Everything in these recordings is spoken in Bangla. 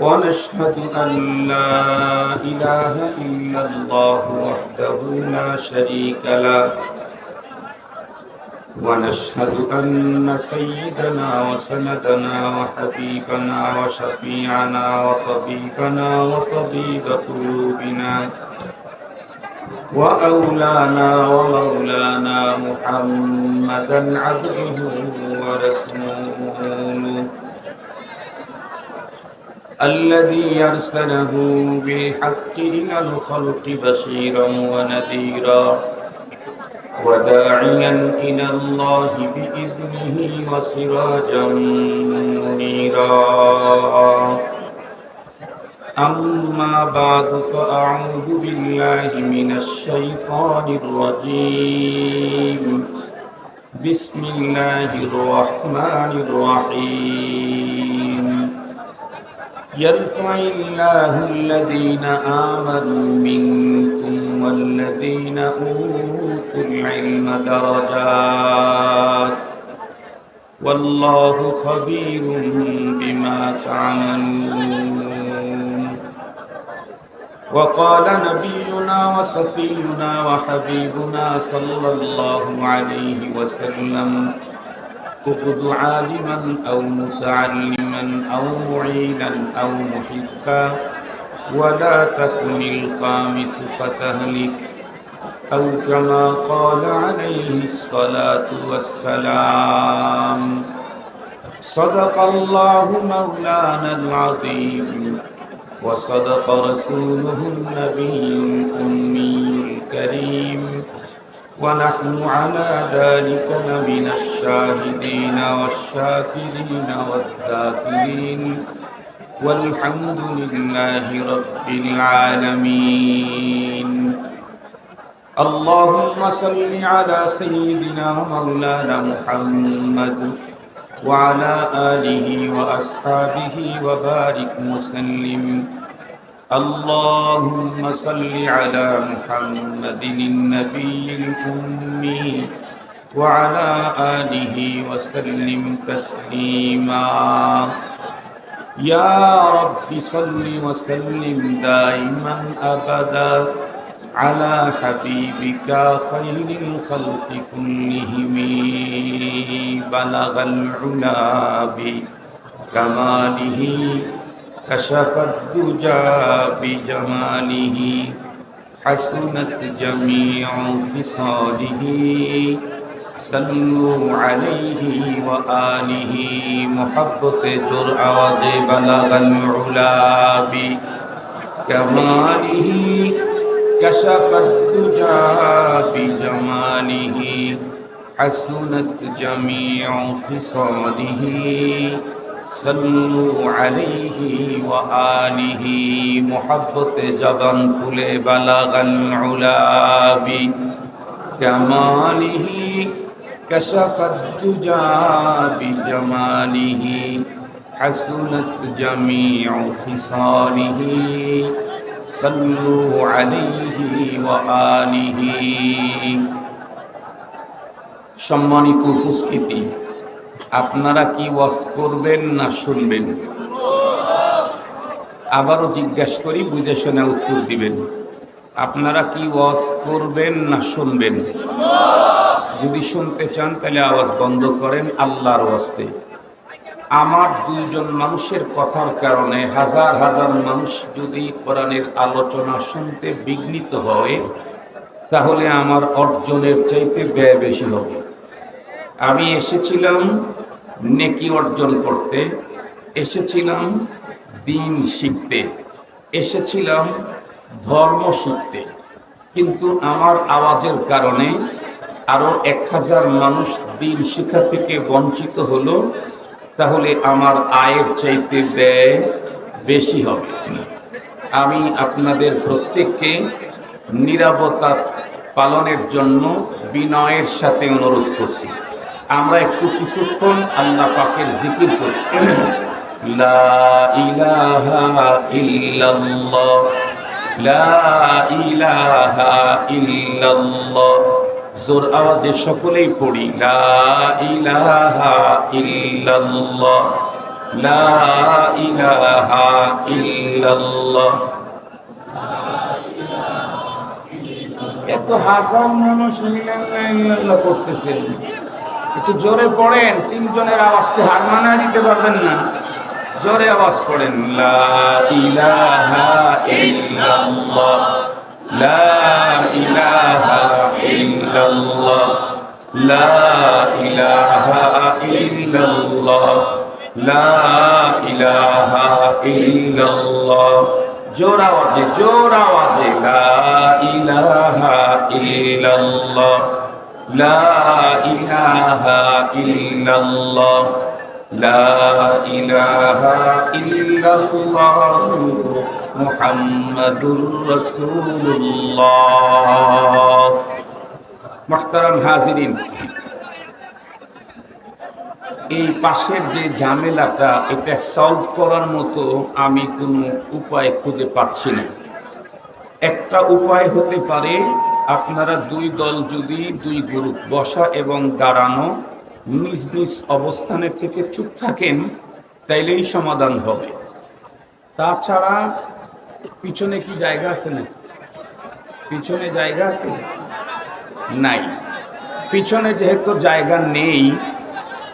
ونشهد أن لا إله إلا الله وحده لا شريك له. ونشهد أن سيدنا وسندنا وحبيبنا وشفيعنا وطبيبنا وطبيب قلوبنا وأولانا ومولانا محمدا عبده ورسوله. الذي أرسله بالحق إلى الخلق بشيرا ونذيرا وداعيا إلى الله بإذنه وسراجا منيرا. أما بعد فأعوذ بالله من الشيطان الرجيم. بسم الله الرحمن الرحيم. يرفع الله الذين آمنوا منكم والذين أوتوا العلم درجات. والله خبير بما تعملون. وقال نبينا وصفينا وحبيبنا صلى الله عليه وسلم أخذ عالما أو متعلما أو معينا أو محبا ولا تكن الخامس فتهلك. أو كما قال عليه الصلاة والسلام صدق الله مولانا العظيم وصدق رسوله النبي الأمي الكريم. ونحن على ذلك لمن الشاهدين والشاكرين والذاكرين. والحمد لله رب العالمين. اللهم صل على سيدنا مولانا محمد وعلى آله وأصحابه وبارك وسلم. اللهم صل على محمد النبي الأمي وعلى آله وسلم تسليما. يا رب صل وسلم دائما أبدا على حبيبك خير الخلق كلهم. بلغ العلا بكماله كشف الدجى بجماله حسنت جميع خصاله. صلوا عليه وآله محبت جرعة بلغ العلا بكماله. كشف الدجى بجماله حسنت جميع خصاله. صلوا عليه وآله محبت جبن খুলে بلغ العلا بكماله كشف الدجى بجماله حسنت جميع خصاله صلوا عليه وآله সম্মানিত উপস্থিতি আপনারা কি ওয়াজ করবেন না শুনবেন? আবারও জিজ্ঞাসা করি, বুঝে শুনে উত্তর দিবেন। আপনারা কি ওয়াজ করবেন না শুনবেন? যদি শুনতে চান, তাহলে আওয়াজ বন্ধ করেন আল্লাহর ওয়াস্তে আমার দুইজন মানুষের কথার কারণে হাজার হাজার মানুষ যদি কোরআনের আলোচনা শুনতে বিঘ্নিত হয়, তাহলে আমার অর্জনের চাইতে ব্যয় বেশি হবে। আমি এসেছিলাম নেকি অর্জন করতে এসেছিলাম দিন শিখতে, এসেছিলাম ধর্ম শিখতে। কিন্তু আমার আওয়াজের কারণে আরও এক হাজার মানুষ দিন শিক্ষা থেকে বঞ্চিত হলো, তাহলে আমার আয়ের চাইতে ব্যয় বেশি হবে। আমি আপনাদের প্রত্যেককে নিরাপত্তা পালনের জন্য বিনয়ের সাথে অনুরোধ করছি। আমরা একটু কিছুক্ষণ আল্লাহ পাকের জিকির করি। লা ইলাহা লা ইলাহা জোর আওয়াজে সকলেই পড়ি। লা ইলাহা লা ইলাহা এত হাজার মানুষ করতেছেন একটু জোরে পড়েন, তিনজনের আওয়াজকে হার মানায় দিতে পারবেন না। জোরে আওয়াজ পড়েন, লা ইলাহা লা ইলাহা লা লা ইলাহা জোর আওয়াজে জোর আওয়াজে, লা ইলাহা ইল্লাল্লাহ। লা ইলাহা ইল্লাল্লাহ, লা ইলাহা ইল্লাল্লাহ মুহাম্মাদুর রাসূলুল্লাহ। মুহতারাম হাজিরিন, এই পাশের যে ঝামেলাটা, এটা সলভ করার মতো আমি কোনো উপায় খুঁজে পাচ্ছি না। একটা উপায় হতে পারে আপনারা দুই দল যদি দুই গ্রুপ বসা এবং দাঁড়ানো নিজ নিজ অবস্থানে থেকে চুপ থাকেন, তাইলেই সমাধান হবে। তাছাড়া পিছনে কি জায়গা আছে না? পিছনে জায়গা আছে? নাই। পিছনে যেহেতু জায়গা নেই,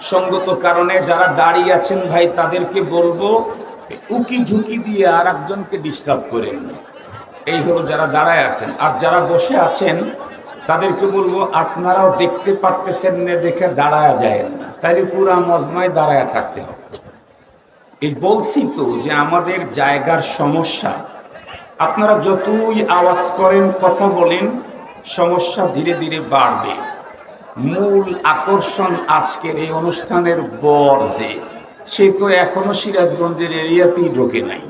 সঙ্গত কারণে যারা দাঁড়িয়ে আছেন ভাই, তাদেরকে বলব, উকি ঝুঁকি দিয়ে আর একজনকে ডিস্টার্ব করেন। না। এই হলো যারা দাঁড়ায় আছেন। আর যারা বসে আছেন, তাদেরকে বলব, আপনারাও দেখতে পারতেছেন না দেখে দাঁড়ায় যায় না। তাইলে পুরা মজমায় দাঁড়ায় থাকতে হবে। এই বলছি তো যে আমাদের জায়গার সমস্যা, আপনারা যতই আওয়াজ করেন, কথা বলেন, সমস্যা ধীরে ধীরে বাড়বে। মূল আকর্ষণ আজকের এই অনুষ্ঠানের বর যে, সে তো এখনও সিরাজগঞ্জের এরিয়াতেই ঢোকে নাই।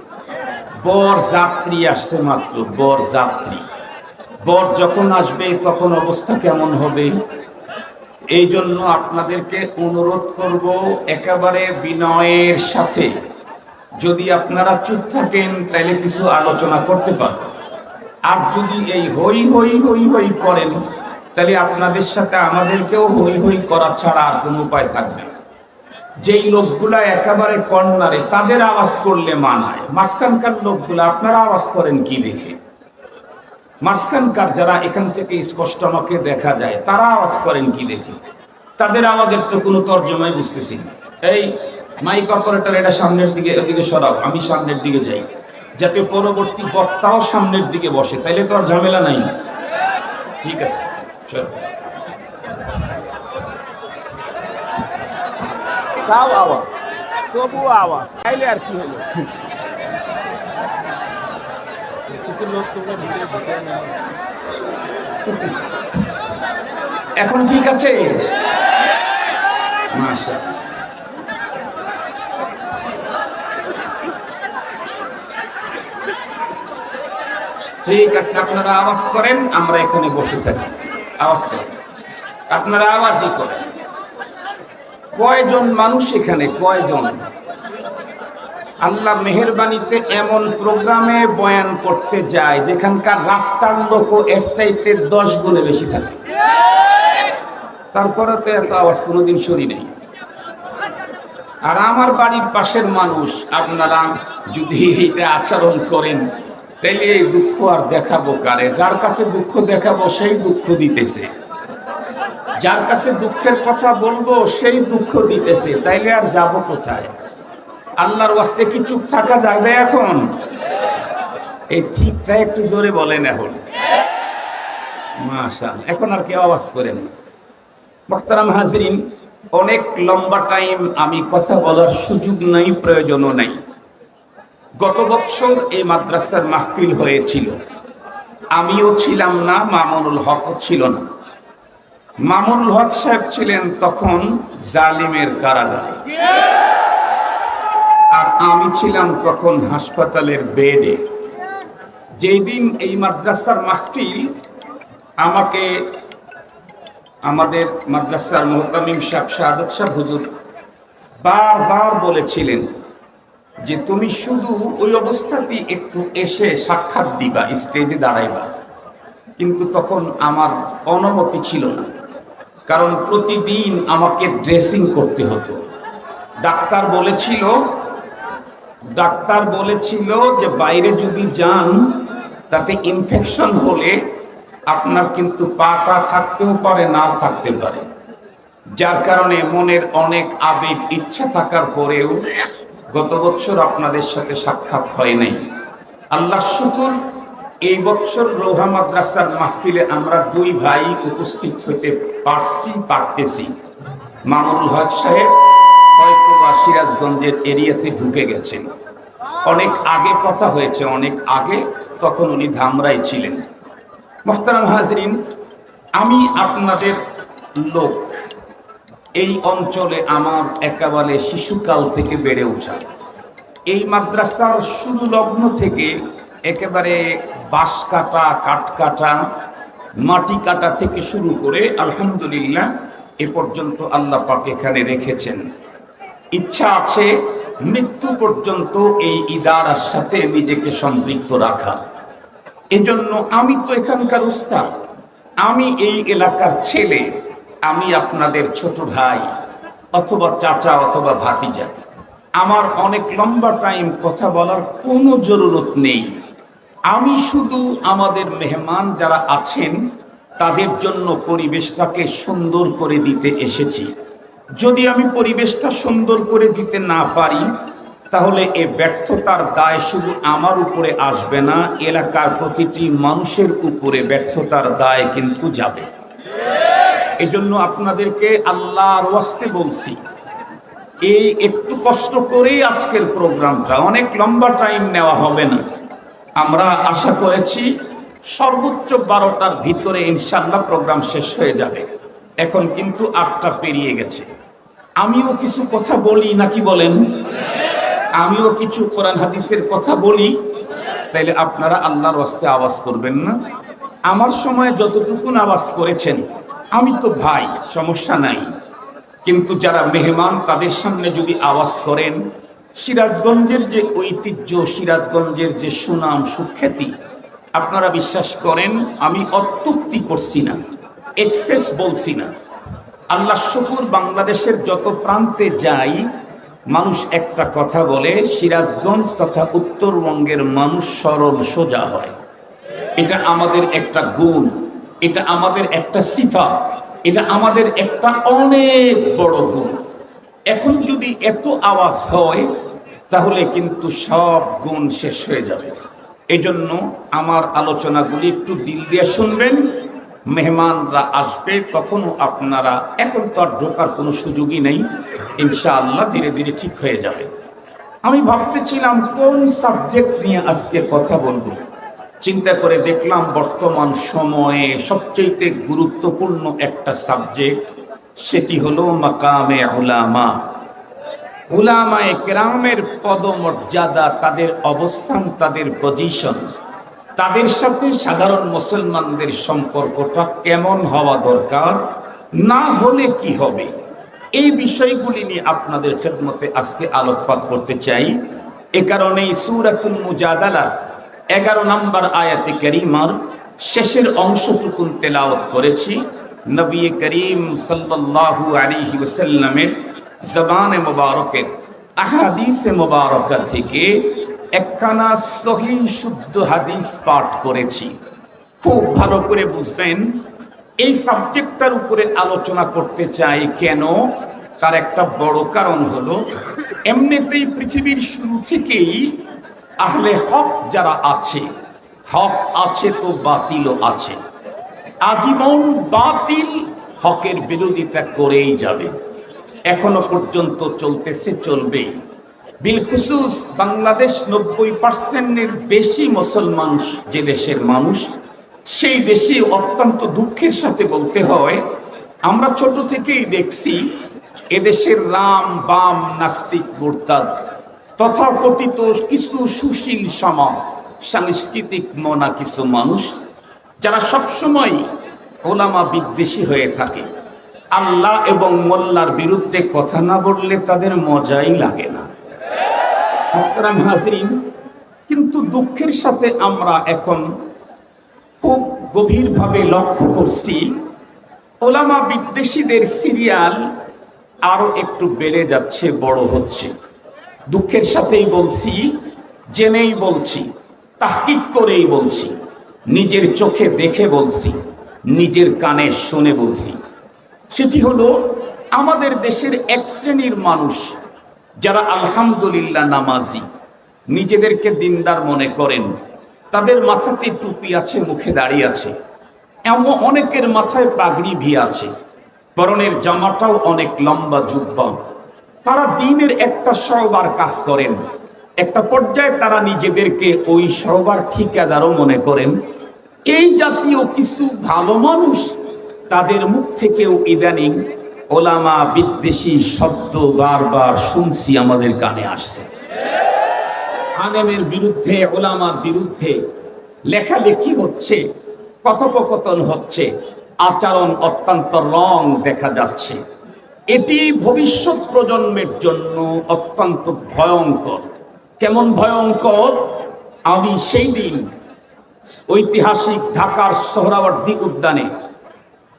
বর যাত্রী আসছে মাত্র, বর যাত্রী। বর যখন আসবে, তখন অবস্থা কেমন হবে? এই জন্য আপনাদেরকে অনুরোধ করব একেবারে বিনয়ের সাথে। যদি আপনারা চুপ থাকেন, তাহলে কিছু আলোচনা করতে পারবেন আর যদি এই হই হই হই হই করেন, তাহলে আপনাদের সাথে আমাদেরকেও হই হই করা ছাড়া আর কোনো উপায় থাকবে না। যেই লোকগুলা একেবারে কর্নারে, তাদের আওয়াজ করলে মানায়। মাঝখানকার লোকগুলা, আপনারা আওয়াজ করেন কি দেখে? মাঝখানকার যারা এখান থেকে স্পষ্ট আমাকে দেখা যায়, তারা আওয়াজ করেন কি দেখে? তাদের আওয়াজের তো কোনো তর্জমায় বুঝতেছি এই মাইক অপারেটর এটা সামনের দিকে, এদিকে সরাও, আমি সামনের দিকে যাই। যাতে পরবর্তী বক্তাও সামনের দিকে বসে, তাইলে তো আর ঝামেলা নাই ঠিক আছে। তাও আওয়াজ। তবু আওয়াজ। তাইলে আর কি হলো? কিছু লোক তোমরা এখন ঠিক আছে? ঠিক আছে আপনারা আওয়াজ করেন আমরা এখানে বসে থাকি। আওয়াজ করেন। আপনারা আওয়াজই করেন। কয়জন মানুষ এখানে? কয়জন? আল্লাহ মেহরবানিতে এমন প্রোগ্রামে বয়ান করতে যায়, যেখানকার রাস্তার লোক এর দশ গুণে বেশি থাকে। তারপরে তো এত আওয়াজ কোনোদিন শুনি নেই। আর আমার বাড়ির পাশের মানুষ, আপনারা যদি এইটা আচরণ করেন, তাইলে এই দুঃখ আর দেখাবো কারে? যার কাছে দুঃখ দেখাবো, সেই দুঃখ দিতেছে। যার কাছে দুঃখের কথা বলব, সেই দুঃখ দিতেছে। তাইলে আর যাব কোথায়? আল্লাহর ওয়াস্তে কি চুপ থাকা যাবে এখন? এই ঠিকটা একটু জোরে বলেন এখন। মাশা এখন আর কেউ আওয়াজ করেন মোখতারাম হাজরিন, অনেক লম্বা টাইম আমি কথা বলার সুযোগ নাই, প্রয়োজনও নাই। গত বছর এই মাদ্রাসার মাহফিল হয়েছিল। আমিও ছিলাম না, মামুনুল হকও ছিল না। মামুনুল হক সাহেব ছিলেন তখন জালিমের কারাগারে। আর আমি ছিলাম তখন হাসপাতালের বেডে। যেই দিন এই মাদ্রাসার মাহফিল, আমাকে আমাদের মাদ্রাসার মোহতামিম সাহেব শাহাদত সাহেব হুজুর বারবার বলেছিলেন যে তুমি শুধু ওই অবস্থাতেই একটু এসে সাক্ষাৎ দিবা, স্টেজে দাঁড়াইবা। কিন্তু তখন আমার অনুমতি ছিল না। কারণ প্রতিদিন আমাকে ড্রেসিং করতে হতো। ডাক্তার বলেছিল ডাক্তার বলেছিল যে বাইরে যদি যান, তাতে ইনফেকশন হলে আপনার কিন্তু পাটা থাকতেও পারে, নাও থাকতে পারে। যার কারণে মনের অনেক আবেগ, ইচ্ছা থাকার পরেও গত বছর আপনাদের সাথে সাক্ষাৎ হয় নাই। আল্লাহ শুকুর এই বছর রোহা মাদ্রাসার মাহফিলে আমরা দুই ভাই উপস্থিত হইতে পারছি, পারতেছি। মামুনুল হক সাহেব হয়তো বা সিরাজগঞ্জের এরিয়াতে ঢুকে গেছেন। অনেক আগে কথা হয়েছে, অনেক আগে, তখন উনি ধামরাই ছিলেন। মোহতারাম হাজরিন, আমি আপনাদের লোক। এই অঞ্চলে আমার একেবারে শিশুকাল থেকে বেড়ে ওঠা। এই মাদ্রাসার শুরু লগ্ন থেকে একেবারে বাঁশ কাটা, কাঠ কাটা, মাটি কাটা থেকে শুরু করে আলহামদুলিল্লাহ এ পর্যন্ত আল্লাহ পাক এখানে রেখেছেন। ইচ্ছা আছে মৃত্যু পর্যন্ত এই ইদারার সাথে নিজেকে সম্পৃক্ত রাখা। এজন্য আমি তো এখানকার উস্তাদ। আমি এই এলাকার ছেলে। আমি আপনাদের ছোট ভাই অথবা চাচা অথবা ভাতিজা। আমার অনেক লম্বা টাইম কথা বলার কোনো জরুরত নেই। আমি শুধু আমাদের মেহমান যারা আছেন, তাদের জন্য পরিবেশটাকে সুন্দর করে দিতে এসেছি। যদি আমি পরিবেশটা সুন্দর করে দিতে না পারি, তাহলে এ ব্যর্থতার দায় শুধু আমার উপরে আসবে না, এলাকার প্রতিটি মানুষের উপরে ব্যর্থতার দায় কিন্তু যাবে। এজন্য আপনাদেরকে আল্লাহর ওয়াস্তে বলছি, এই একটু কষ্ট করেই আজকের প্রোগ্রামটা, অনেক লম্বা টাইম নেওয়া হবে না। আমরা আশা করেছি সর্বোচ্চ বারোটার ভিতরে ইনশাল্লাহ প্রোগ্রাম শেষ হয়ে যাবে। এখন কিন্তু আটটা পেরিয়ে গেছে। আমিও কিছু কথা বলি নাকি বলেন? আমিও কিছু কোরআন হাদিসের কথা বলি। তাইলে আপনারা আল্লাহর ওয়াস্তে আওয়াজ করবেন না। আমার সময় যতটুকুন আওয়াজ করেছেন, আমি তো ভাই, সমস্যা নাই। কিন্তু যারা মেহমান, তাদের সামনে যদি আওয়াজ করেন সিরাজগঞ্জের যে ঐতিহ্য, সিরাজগঞ্জের যে সুনাম, সুখ্যাতি, আপনারা বিশ্বাস করেন, আমি অত্যুক্তি করছি না এক্সেস বলছি না। আল্লাহ শুকুর, বাংলাদেশের যত প্রান্তে যাই, মানুষ একটা কথা বলে, সিরাজগঞ্জ তথা উত্তরবঙ্গের মানুষ সরল, সোজা হয়। এটা আমাদের একটা গুণ, এটা আমাদের একটা সিফা এটা আমাদের একটা অনেক বড় গুণ। এখন যদি এত আওয়াজ হয় তাহলে কিন্তু সব গুণ শেষ হয়ে যাবে। এজন্য আমার আলোচনাগুলি একটু দিল দিয়ে শুনবেন। মেহমানরা আসবে, তখনও আপনারা এখন তো আর ঢোকার কোনো সুযোগই নেই। ইনশাআল্লাহ ধীরে ধীরে ঠিক হয়ে যাবে। আমি ভাবতেছিলাম কোন সাবজেক্ট নিয়ে আজকে কথা বলব। চিন্তা করে দেখলাম বর্তমান সময়ে সবচেয়ে গুরুত্বপূর্ণ একটা সাবজেক্ট, সেটি হলো মাকামে উলামা। উলামায়ে কেরামের পদমর্যাদা, তাদের অবস্থান, তাদের পজিশন তাদের সাথে সাধারণ মুসলমানদের সম্পর্কটা কেমন হওয়া দরকার? না হলে কি হবে? এই বিষয়গুলি নিয়ে আপনাদের খেদমতে আজকে আলোকপাত করতে চাই। এ কারণেই সুরাতুল মুজাদালার এগারো নম্বর আয়াতে করিমার শেষের অংশটুকুন তেলাওত করেছি। নবী করিম সাল্লাল্লাহু আলাইহি ওয়াসাল্লামের জবানে মোবারকের আহাদিসে মোবারকা থেকে একখানা সহি শুদ্ধ হাদিস পাঠ করেছি। খুব ভালো করে বুঝবেন, এই সাবজেক্টটার উপরে আলোচনা করতে চাই কেন? তার একটা বড় কারণ হলো, এমনিতেই পৃথিবীর শুরু থেকেই আহলে হক যারা আছে, হক আছে তো বাতিলও আছে, আজীবন বাতিল হকের বিরোধিতা করেই যাবে। এখনও পর্যন্ত চলতেছে চলবেই বিলখুসুস, বাংলাদেশ নব্বই পার্সেন্টের বেশি মুসলমান যে দেশের মানুষ, সেই দেশে অত্যন্ত দুঃখের সাথে বলতে হয়, আমরা ছোট থেকেই দেখছি এদেশের রাম, বাম, নাস্তিক, মোরতাদ, তথাকথিত কিছু সুশীল সমাজ, সাংস্কৃতিক মনা কিছু মানুষ, যারা সবসময় ওলামা বিদ্বেষী হয়ে থাকে। আল্লাহ এবং মোল্লার বিরুদ্ধে কথা না বললে তাদের মজাই লাগে না। কিন্তু দুঃখের সাথে আমরা এখন খুব গভীরভাবে লক্ষ্য করছি, ওলামা বিদ্বেষীদের সিরিয়াল আরও একটু বেড়ে যাচ্ছে, বড় হচ্ছে। দুঃখের সাথেই বলছি, জেনেই বলছি, তাহকিক করেই বলছি, নিজের চোখে দেখে বলছি, নিজের কানে শুনে বলছি। সেটি হলো আমাদের দেশের এক শ্রেণির মানুষ যারা আলহামদুলিল্লাহ নামাজি, নিজেদেরকে দিনদার মনে করেন। তাদের মাথাতে টুপি আছে, মুখে দাড়ি আছে। এমন অনেকের মাথায় পাগড়ি ভি আছে। পরনের জামাটাও অনেক লম্বা, জুব্বা। তারা দিনের একটা সবার কাজ করেন। একটা পর্যায়ে তারা নিজেদেরকে ওই সবার ঠিকাদারও মনে করেন। এই জাতীয় কিছু ভালো মানুষ তাদের মুখ থেকেও ইদানিং ওলামা বিদ্বেষী শব্দ বারবার শুনছি আমাদের কানে আসছে। আলেমের বিরুদ্ধে, ওলামার বিরুদ্ধে লেখালেখি হচ্ছে, কথোপকথন হচ্ছে, আচরণ অত্যন্ত রং দেখা যাচ্ছে। এটি ভবিষ্যৎ প্রজন্মের জন্য অত্যন্ত ভয়ঙ্কর। কেমন ভয়ঙ্কর? আমি সেই দিন ঐতিহাসিক ঢাকার সোহরাবর্তী উদ্যানে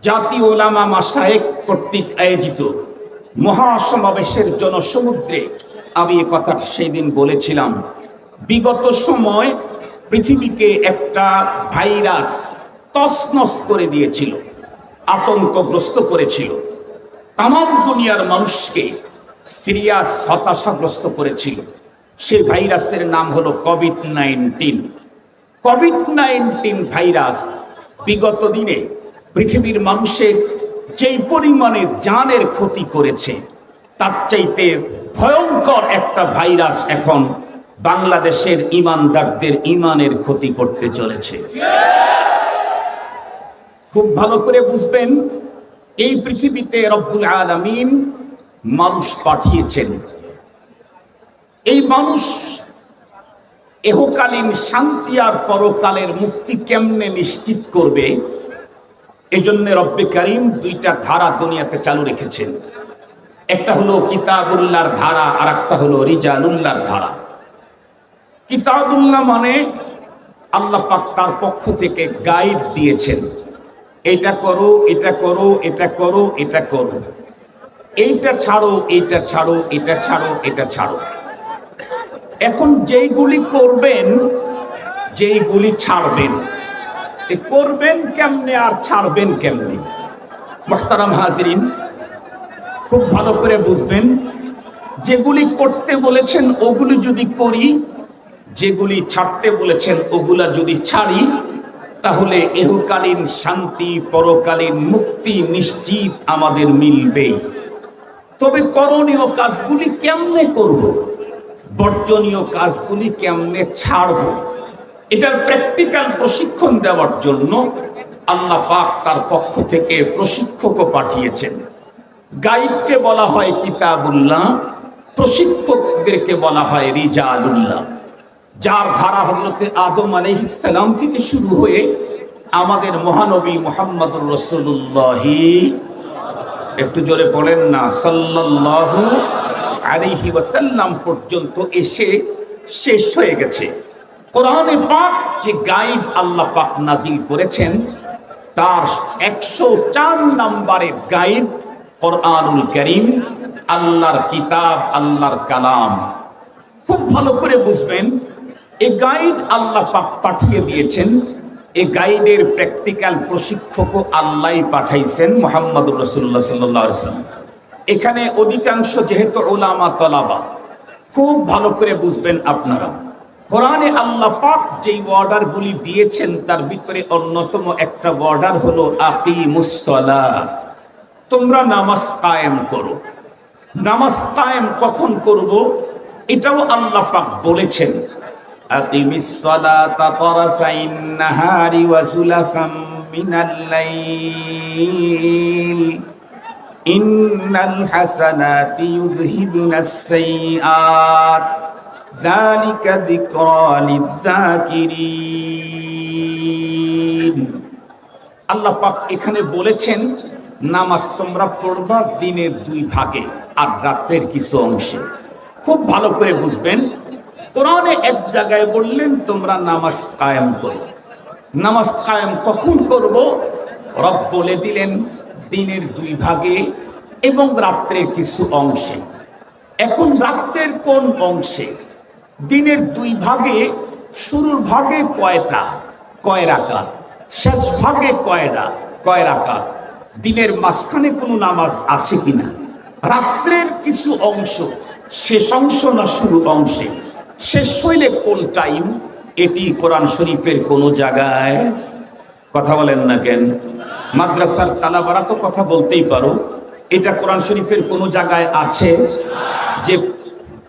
জাতীয় ওলামা মাসায়েক কর্তৃক আয়োজিত মহাসমাবেশের জনসমুদ্রে আমি এ কথা সেই দিন বলেছিলাম। বিগত সময় পৃথিবীকে একটা ভাইরাস তসনস করে দিয়েছিল, আতঙ্কগ্রস্ত করেছিল। তাম দুনিয়ার মানুষকে সিরিয়াস হতাশাগ্রস্ত করেছিল। সেই ভাইরাসের নাম হলো COVID nineteen COVID nineteen virus বিগত দিনে পৃথিবীর মানুষের যেই পরিমাণে জানের ক্ষতি করেছে, তার চাইতে ভয়ঙ্কর একটা ভাইরাস এখন বাংলাদেশের ইমানদারদের ইমানের ক্ষতি করতে চলেছে। খুব ভালো করে বুঝবেন, এই পৃথিবীতে রব্বুল আলামিন মানুষ পাঠিয়েছেন। এই মানুষ এহকালীন শান্তি আর পরকালের মুক্তি কেমনে নিশ্চিত করবে? এই জন্য রব্বে করিম দুইটা ধারা দুনিয়াতে চালু রেখেছেন। একটা হলো কিতাবুল্লাহর ধারা আর একটা হলো রিজালুল্লাহর ধারা। কিতাবুল্লাহ মানে আল্লাহ পাক তার পক্ষ থেকে গাইড দিয়েছেন। এটা করো এটা করো এটা করো এটা করো। এইটা ছাড়ো এইটা ছাড়ো, এটা ছাড়ো এটা ছাড়ো। এখন যেইগুলি করবেন, যেইগুলি ছাড়বেন করবেন কেমনে আর ছাড়বেন কেমনে? মোহতারাম হাজরিন, খুব ভালো করে বুঝবেন, যেগুলি করতে বলেছেন ওগুলি যদি করি, যেগুলি ছাড়তে বলেছেন ওগুলা যদি ছাড়ি, তাহলে এহকালীন শান্তি, পরকালীন মুক্তি নিশ্চিত আমাদের মিলবেই তবে করণীয় কাজগুলি কেমনে করব? বর্জনীয় কাজগুলি কেমনে ছাড়ব? এটার প্র্যাকটিক্যাল প্রশিক্ষণ দেওয়ার জন্য আল্লাহ পাক তার পক্ষ থেকে প্রশিক্ষকও পাঠিয়েছেন। গাইডকে বলা হয় কিতাবুল্লাহ, প্রশিক্ষকদেরকে বলা হয় রিজালুল্লাহ। যার ধারা হজরতে আদম আলহিসাম থেকে শুরু হয়ে আমাদের মহানবী মোহাম্মদুর রসুল্লাহি একটু জোরে বলেন না, সাল্লাল্লাহু আলাইহি ওয়াসাল্লাম পর্যন্ত এসে শেষ হয়ে গেছে। কোরআনে পাক যে গাইড আল্লাহ পাক নাজিল করেছেন, তার একশো চার নম্বরের গাইড কোরআনুল করিম, আল্লাহর কিতাব, আল্লাহর কালাম। খুব ভালো করে বুঝবেন এই গাইড আল্লাহ পাক পাঠিয়ে দিয়েছেন এই গাইডের প্র্যাকটিক্যাল প্রশিক্ষকও আল্লাহ পাঠাইছেন মোহাম্মদ রসুল্লাহ সাল্লাম এখানে অধিকাংশ যেহেতু ওলামা তলাবা, খুব ভালো করে বুঝবেন আপনারা। কোরআনে আল্লাহ পাক যেই অর্ডারগুলি দিয়েছেন, তার ভিতরে অন্যতম একটা অর্ডার হলো আকিমুসলা তোমরা নামাজ কায়েম করো। নামাজ কায়েম কখন করব? এটাও আল্লাহ পাক বলেছেন। আকিমিসসালাতা তারাফাইন নাহারি ওয়া যুলাফাম মিনাল লাইল। ইন্নাল হাসানাতি ইউযহিবুনাস সাইয়্যাত ذلك ذكرى للذاكرين আল্লাহ পাক এখানে বলেছেন নামাজ তোমরা পড়বা দিনের দুই ভাগে আর রাত্রের কিছু অংশে খুব ভালো করে বুঝবেন কোরআনে এক জায়গায় বললেন তোমরা নামাজ কায়েম করো নামাজ কায়েম কখন করব রব বলে দিলেন দিনের দুই ভাগে এবং রাত্রের কিছু অংশে এখন রাত্রের কোন অংশে দিনের দুই ভাগে, শুরুর ভাগে কয়টা? কয় রাকাত শেষ ভাগে কয়টা? কয় রাকাত দিনের মাঝখানে কোনো নামাজ আছে কিনা? রাত্রের কিছু অংশ, শেষ অংশ না শুরু অংশে? শেষ হইলে কোন টাইম? এটি কোরআন শরীফের কোনো জায়গায় কথা বলেন না কেন? মাদ্রাসার তালাবারা তো কথা বলতেই পারো। এটা কোরআন শরীফের কোনো জায়গায় আছে? যে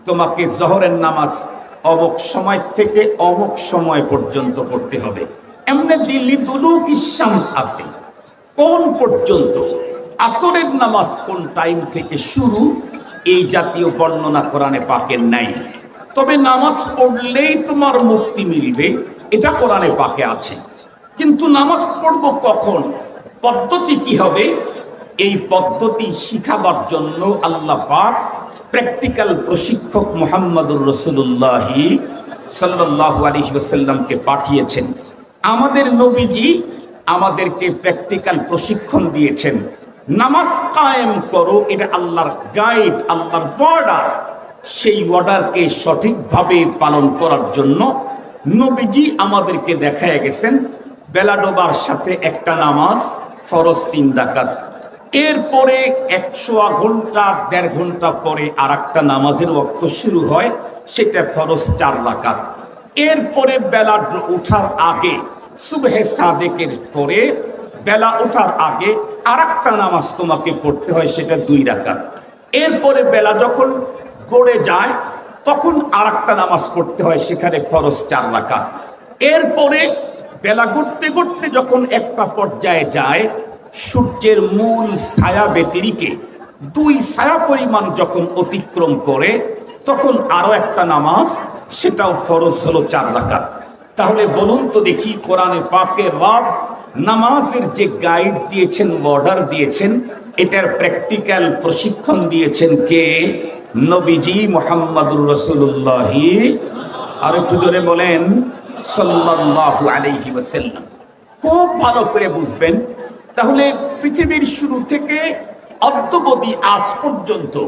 তোমাকে জহরের নামাজ অমুক সময় থেকে অমুক সময় পর্যন্ত পড়তে হবে। এমনি দিল্লি দুলুক ইসামস আছে। কোন পর্যন্ত? আসরের নামাজ কোন টাইম থেকে শুরু? এই জাতীয় বর্ণনা কোরআনে পাকের নাই। তবে নামাজ পড়লেই তোমার মুক্তি মিলবে, এটা কোরআনে পাকে আছে। কিন্তু নামাজ পড়ব কখন? পদ্ধতি কি হবে? এই পদ্ধতি শিখাবার জন্য আল্লাহ পাক প্র্যাকটিক্যাল প্রশিক্ষক মোহাম্মদুর রসুল্লাহি সাল্লাহ আলহিসাল্লামকে পাঠিয়েছেন। আমাদের নবীজি আমাদেরকে প্র্যাকটিক্যাল প্রশিক্ষণ দিয়েছেন। নামাজ কায়েম করো, এটা আল্লাহর গাইড, আল্লাহর অর্ডার সেই অর্ডারকে সঠিকভাবে পালন করার জন্য নবীজি আমাদেরকে দেখায় গেছেন, বেলা ডোবার সাথে একটা নামাজ ফরজ তিন ডাকাত এরপরে একশো ঘণ্টা, দেড় ঘণ্টা পরে আর একটা নামাজের ওক্ত শুরু হয়, সেটা ফরজ চার রাকাত। এরপরে বেলা ওঠার আগে, সুবহে সাদেকের পরে বেলা ওঠার আগে আর একটা নামাজ তোমাকে পড়তে হয়, সেটা দুই রাকাত। এরপরে বেলা যখন গড়ে যায়, তখন আর একটা নামাজ পড়তে হয়, সেখানে ফরজ চার রাকাত। এরপরে বেলা গড়তে গড়তে যখন একটা পর্যায়ে যায় সূর্যের মূল ছায়া ব্যতিরিকে দুই ছায়া পরিমাণ যখন অতিক্রম করে, তখন আরও একটা নামাজ, সেটাও ফরজ হলো চার রাকাত। তাহলে বলুন তো দেখি কোরআনে পাকে রব নামাজের যে গাইড দিয়েছেন অর্ডার দিয়েছেন, এটার প্র্যাকটিক্যাল প্রশিক্ষণ দিয়েছেন কে? নবীজি মোহাম্মদুর রসুল্লাহি আর একটু জোরে বলেন, সাল্লাল্লাহু আলাইহি ওয়াসাল্লাম। খুব ভালো করে বুঝবেন তাহলে পৃথিবীর শুরু থেকে অদ্যবধি আজ পর্যন্ত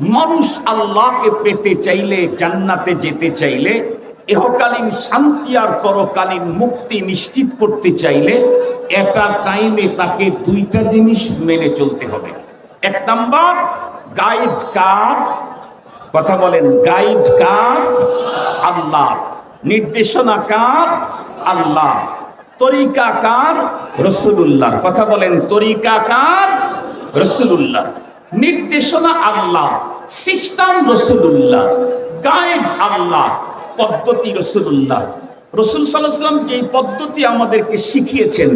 মানুষ আল্লাহকে পেতে চাইলে, জান্নাতে যেতে চাইলে, এহকালীন শান্তি আর পরকালীন মুক্তি নিশ্চিত করতে চাইলে একটা টাইমে তাকে দুইটা জিনিস মেনে চলতে হবে। এক নাম্বার গাইড কার? কথা বলেন গাইড কার? আল্লাহ। নির্দেশনা কার? আল্লাহ। তরিকা কার কথা বলেন তরিকা কার নির্দেশনা আল্লাহ, সিস্টেম রসুল্লাহ গাইড আল্লাহ, পদ্ধতি রসুল যে পদ্ধতি আমাদেরকে শিখিয়েছেন,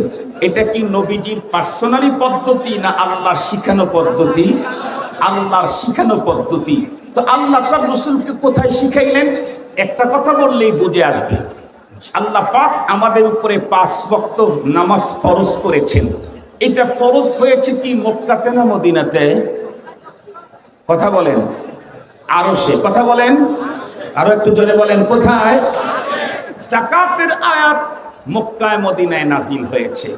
এটা কি নবীজির পার্সোনালি পদ্ধতি না আল্লাহর শিখানো পদ্ধতি? আল্লাহর শিখানো পদ্ধতি। তো আল্লাহ তার রসুলকে কোথায় শিখাইলেন? একটা কথা বললেই বুঝে আসবে। আল্লাহ পাক আমাদের উপরে পাঁচ বক্ত নামাজ ফরজ করেছেন। এটা ফরজ হয়েছে কি মক্কাতে না মদিনাতে? কথা বলেন। আরও সে, কথা বলেন। আরও একটু জোরে বলেন, কোথায়? জাকাতের আয়াত মক্কায়, মদিনায় নাজিল হয়েছে।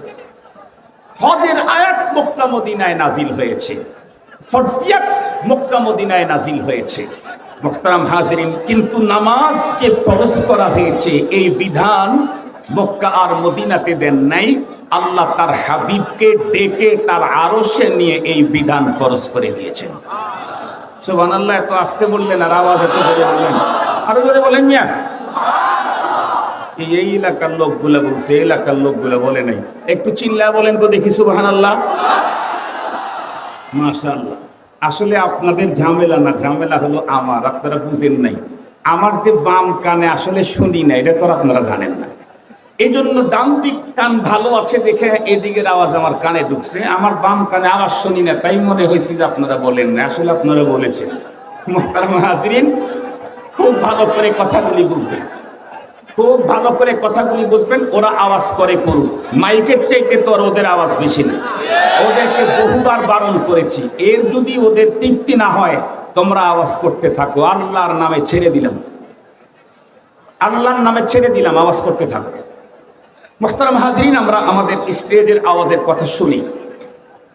হজের আয়াত মক্কা, মদিনায় নাজিল হয়েছে। ফরসিয়াত মক্কা, মদিনায় নাজিল হয়েছে। মোখতারাম হাজরিন, কিন্তু নামাজ যে ফরজ করা হয়েছে, এই বিধান মক্কা আর মদিনাতে দেন নাই। আল্লাহ তার হাবিবকে ডেকে তার আরশে নিয়ে এই বিধান ফরজ করে দিয়েছেন। সোহান আল্লাহ এত আসতে বললেন আর আওয়াজ এত জোরে বললেন। আরও জোরে বলেন মিয়া। এই এলাকার লোকগুলো বলছে, এই এলাকার লোকগুলো বলে নাই। একটু চিল্লা বলেন তো দেখি সুবাহান আল্লাহ মাশাআল্লাহ। আসলে আপনাদের ঝামেলা না, ঝামেলা হলো আমার, আপনারা বুঝেন নাই। আমার যে বাম কানে আসলে শুনি না, এটা তো আপনারা জানেন না। এই জন্য ডান দিক কান ভালো আছে দেখে এদিকের আওয়াজ আমার কানে ঢুকছে, আমার বাম কানে আওয়াজ শুনি না, তাই মনে হয়েছে যে আপনারা বলেন না, আসলে আপনারা বলেছেন। মোহতারাম হাজরিন, খুব ভালো করে কথাগুলি বুঝবেন। খুব ভালো করে কথাগুলি বুঝবেন, ওরা আওয়াজ করে করুক। মাইকের চাইতে তো আর ওদের আওয়াজ বেশি না। ওদেরকে বহুবার বারণ করেছি। এর যদি ওদের তৃপ্তি না হয়, তোমরা আওয়াজ করতে থাকো। আল্লাহর নামে ছেড়ে দিলাম। আল্লাহর নামে ছেড়ে দিলাম, আওয়াজ করতে থাকো। মোহতারাম হাজরিন, আমরা আমাদের স্টেজের আওয়াজের কথা শুনি।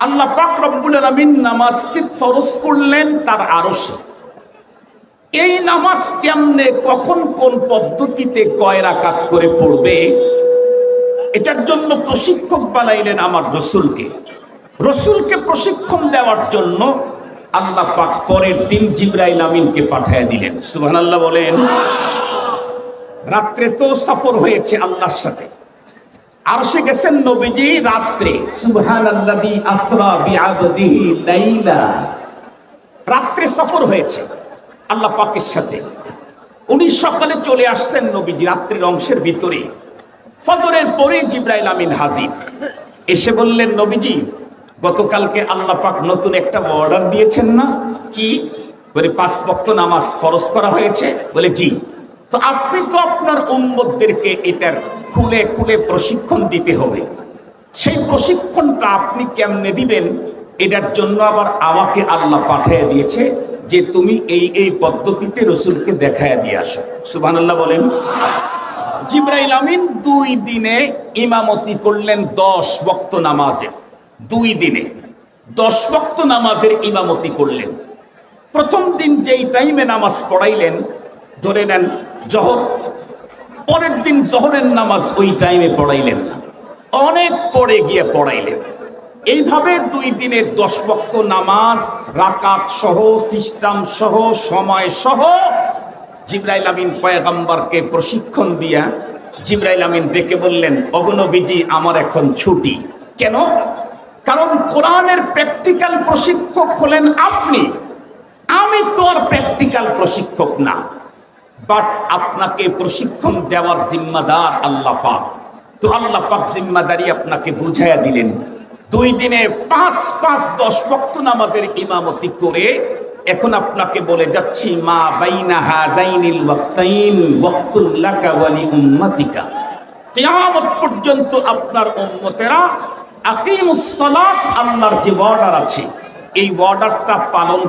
আল্লাহ পাক রব্বুল আলামিন নামাজকে ফরজ করলেন, তার আরশে এই নামাজ কেমনে, কখন কোন পদ্ধতিতে কয় রাকাত করে পড়বে? এটার জন্য প্রশিক্ষক বানাইলেন আমার রসুলকে। রসুলকে প্রশিক্ষণ দেওয়ার জন্য আল্লাহ পাক পরের দিন জিব্রাইল আমিনকে পাঠিয়ে দিলেন। সুবহানাল্লাহ বলেন। রাত্রে তো সফর হয়েছে আল্লাহর সাথে। আর সে গেছেন নবীজি রাত্রে। সুবহানাল্লাযী আসরা বিআবদিহি লাইলা। রাত্রে সফর হয়েছে। আল্লাহ পাকের সাথে। উনি সকালে চলে আসছেন নবীজি রাত্রির অংশের ভিতরে। ফজরের পরে জিব্রাইল আমিন হাজির। এসে বললেন, নবীজি, গতকালকে আল্লাহ পাক নতুন একটা অর্ডার দিয়েছেন না? কি? বলে, পাঁচ বক্ত নামাজ ফরজ করা হয়েছে। বলে, জি। তো আপনি তো আপনার উম্মতদেরকে এটার খুলে খুলে প্রশিক্ষণ দিতে হবে। সেই প্রশিক্ষণটা আপনি কেমনে দিবেন? এটার জন্য আবার আমাকে আল্লাহ পাঠিয়ে দিয়েছে যে তুমি এই এই পদ্ধতিতে রসুলকে দেখায় দিয়ে আসো। সুবহানাল্লাহ বলেন। জিব্রাইল আমিন দুই দিনে ইমামতি করলেন দশ বক্ত নামাজের দুই দিনে দশ বক্ত নামাজের ইমামতি করলেন। প্রথম দিন যেই টাইমে নামাজ পড়াইলেন, ধরে নেন জহর। পরের দিন জহরের নামাজ ওই টাইমে পড়াইলেন না। অনেক পরে গিয়ে পড়াইলেন। এইভাবে দুই দিনে দশ বক্ত নামাজ, রাকাত সহ, সিস্টাম সহ, সময় সহ জিব্রাইল আমিন পয়গাম্বারকে প্রশিক্ষণ দিয়া জিব্রাইল আমিন ডেকে বললেন অগনবীজি আমার এখন ছুটি। কেন? কারণ কোরআনের প্র্যাকটিক্যাল প্রশিক্ষক হলেন আপনি। আমি তো আর প্র্যাকটিক্যাল প্রশিক্ষক না। বাট আপনাকে প্রশিক্ষণ দেওয়ার জিম্মাদার আল্লাহ পাক। তো আল্লাহ পাক জিম্মাদারি আপনাকে বুঝাইয়া দিলেন। দুই দিনে পাঁচ পাঁচ, দশ ভক্ত নামাজের ইমামতি করে এখন আপনাকে বলে যাচ্ছি, মা বাইনা হাদাইনিল ওয়াক্তাইন ওয়াক্তুল লাকা ওয়ালি উম্মাতিকা। কিয়ামত পর্যন্ত আপনার উম্মতেরা আকিমুস সালাত, আল্লাহর যে অর্ডার আছে, এই অর্ডারটা পালন